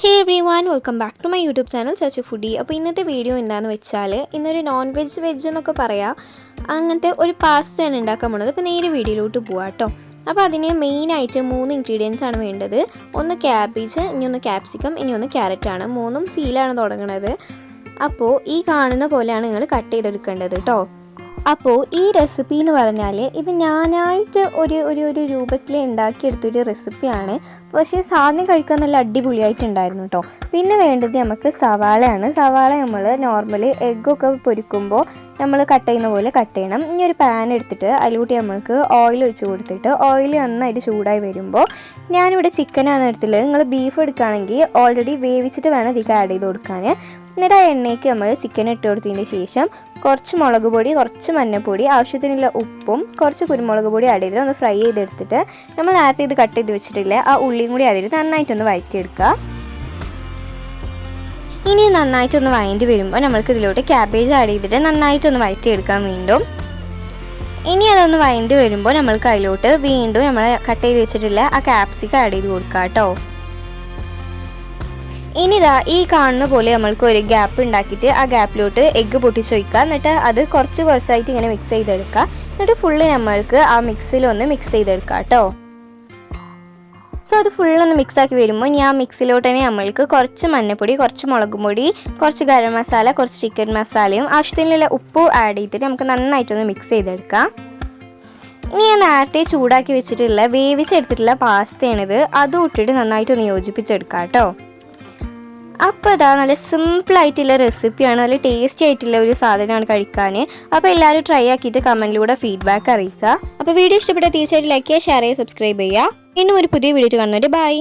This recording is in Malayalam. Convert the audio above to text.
Hey everyone welcome back to my YouTube channel such foodie അപ്പോൾ ഇന്നത്തെ വീഡിയോ എന്താണെന്ന് വെച്ചാൽ ഇന്നൊരു നോൺ വെജ് വെജ് എന്നൊക്കെ പറയാം. അങ്ങനത്തെ ഒരു പാസ്തയാണ് ഉണ്ടാക്കാൻ പോണത്. അപ്പോൾ നേരെ വീഡിയോയിലോട്ട് പോവാം കേട്ടോ അപ്പോൾ അതിന് മെയിനായിട്ട് മൂന്ന് ഇൻഗ്രീഡിയൻസ് ആണ് വേണ്ടത്. ഒന്ന് ക്യാബേജ് ഇനി ഒന്ന് ക്യാപ്സിക്കം ഇനി ഒന്ന് ക്യാരറ്റ് ആണ്. മൂന്നും സീലാണ് തുടങ്ങുന്നത് അപ്പോൾ ഈ കാണുന്ന പോലെയാണ് നിങ്ങൾ കട്ട് ചെയ്തെടുക്കേണ്ടത് കേട്ടോ അപ്പോൾ ഈ റെസിപ്പി എന്ന് പറഞ്ഞാൽ ഇത് ഞാനായിട്ട് ഒരു ഒരു ഒരു രൂപത്തിൽ ഉണ്ടാക്കിയെടുത്തൊരു റെസിപ്പിയാണ് പക്ഷേ സാധനം കഴിക്കാൻ നല്ല അടിപൊളിയായിട്ടുണ്ടായിരുന്നു കേട്ടോ പിന്നെ വേണ്ടത് നമുക്ക് സവാളയാണ്. സവാള നമ്മൾ നോർമലി എഗ്ഗൊക്കെ പൊരിക്കുമ്പോൾ നമ്മൾ കട്ട് ചെയ്യുന്ന പോലെ കട്ട് ചെയ്യണം. ഇനി ഒരു പാൻ എടുത്തിട്ട് അതിലൂട്ടി നമ്മൾക്ക് ഓയിൽ ഒഴിച്ച് കൊടുത്തിട്ട് ഓയിൽ നന്നായിട്ട് ചൂടായി വരുമ്പോൾ ഞാനിവിടെ ചിക്കനാണ് എടുത്തിട്ടുള്ളത്. നിങ്ങൾ ബീഫ് എടുക്കുകയാണെങ്കിൽ ഓൾറെഡി വേവിച്ചിട്ട് വേണം ഇതിലേക്ക് ആഡ് ചെയ്ത് കൊടുക്കാൻ. എന്നിട്ട് ആ എണ്ണയ്ക്ക് നമ്മൾ ചിക്കൻ ഇട്ട് കൊടുത്തതിന് ശേഷം കുറച്ച് മുളക് പൊടി കുറച്ച് മഞ്ഞൾപ്പൊടി ആവശ്യത്തിനുള്ള ഉപ്പും കുറച്ച് കുരുമുളക് പൊടി ആഡ് ചെയ്തിട്ട് ഒന്ന് ഫ്രൈ ചെയ്തെടുത്തിട്ട് നമ്മൾ നേരത്തെ ഇത് കട്ട് ചെയ്ത് വെച്ചിട്ടില്ലേ. ആ ഉള്ളിയും കൂടി അതിൽ നന്നായിട്ടൊന്ന് വഴറ്റിയെടുക്കുക ഇനി നന്നായിട്ടൊന്ന് വഴണ്ടി വരുമ്പോൾ നമ്മൾക്ക് ഇതിലോട്ട് ക്യാബേജ് ആഡ് ചെയ്തിട്ട് നന്നായിട്ടൊന്ന് വഴറ്റിയെടുക്കാൻ വീണ്ടും. ഇനി അതൊന്ന് വഴണ്ടി വരുമ്പോൾ നമ്മൾക്ക് അതിലോട്ട് വീണ്ടും നമ്മൾ കട്ട് ചെയ്ത് വെച്ചിട്ടില്ല ആ ക്യാപ്സിക്കം ആഡ് ചെയ്ത് കൊടുക്കാം കേട്ടോ ഇനിതാ ഈ കാണുന്ന പോലെ നമ്മൾക്ക് ഒരു ഗ്യാപ്പ് ഉണ്ടാക്കിയിട്ട് ആ ഗ്യാപ്പിലോട്ട് എഗ്ഗ് പൊട്ടിച്ച് വയ്ക്കുക എന്നിട്ട് അത് കുറച്ച് കുറച്ചായിട്ട് ഇങ്ങനെ മിക്സ് ചെയ്തെടുക്കുക. എന്നിട്ട് ഫുള്ള് നമ്മൾക്ക് ആ മിക്സിലൊന്ന് മിക്സ് ചെയ്തെടുക്കുക കേട്ടോ. സോ അത് ഫുള്ളൊന്ന് മിക്സ് ആക്കി വരുമ്പോൾ ഞാൻ മിക്സിലോട്ട് തന്നെ നമ്മൾക്ക് കുറച്ച് മഞ്ഞപ്പൊടി കുറച്ച് മുളക് പൊടി കുറച്ച് ഗരം മസാല കുറച്ച് ചിക്കൻ മസാലയും ആവശ്യത്തിനുള്ള ഉപ്പ് ആഡ് ചെയ്തിട്ട് നമുക്ക് നന്നായിട്ടൊന്ന് മിക്സ് ചെയ്തെടുക്കാം. ഇനി ഞാൻ നേരത്തെ ചൂടാക്കി വെച്ചിട്ടുള്ള വേവിച്ചെടുത്തിട്ടുള്ള പാസ്തയാണിത്. അതും ഇട്ടിട്ട് നന്നായിട്ടൊന്ന് യോജിപ്പിച്ചെടുക്കാം കേട്ടോ. അപ്പോൾ ഇതാ നല്ല സിമ്പിൾ ആയിട്ടുള്ള റെസിപ്പിയാണ് നല്ല ടേസ്റ്റി ആയിട്ടുള്ള ഒരു സാധനമാണ് കഴിക്കാൻ അപ്പോൾ എല്ലാവരും ട്രൈ ആക്കിയിട്ട് കമന്റിലൂടെ ഫീഡ്ബാക്ക് അറിയിക്കുക. അപ്പോൾ വീഡിയോ ഇഷ്ടപ്പെട്ടാൽ തീർച്ചയായിട്ടും ലൈക്ക് ചെയ്യുക ഷെയർ ചെയ്യുക സബ്സ്ക്രൈബ് ചെയ്യുക. ഇന്നും ഒരു പുതിയ വീഡിയോ കാണുന്നവരെ ബൈ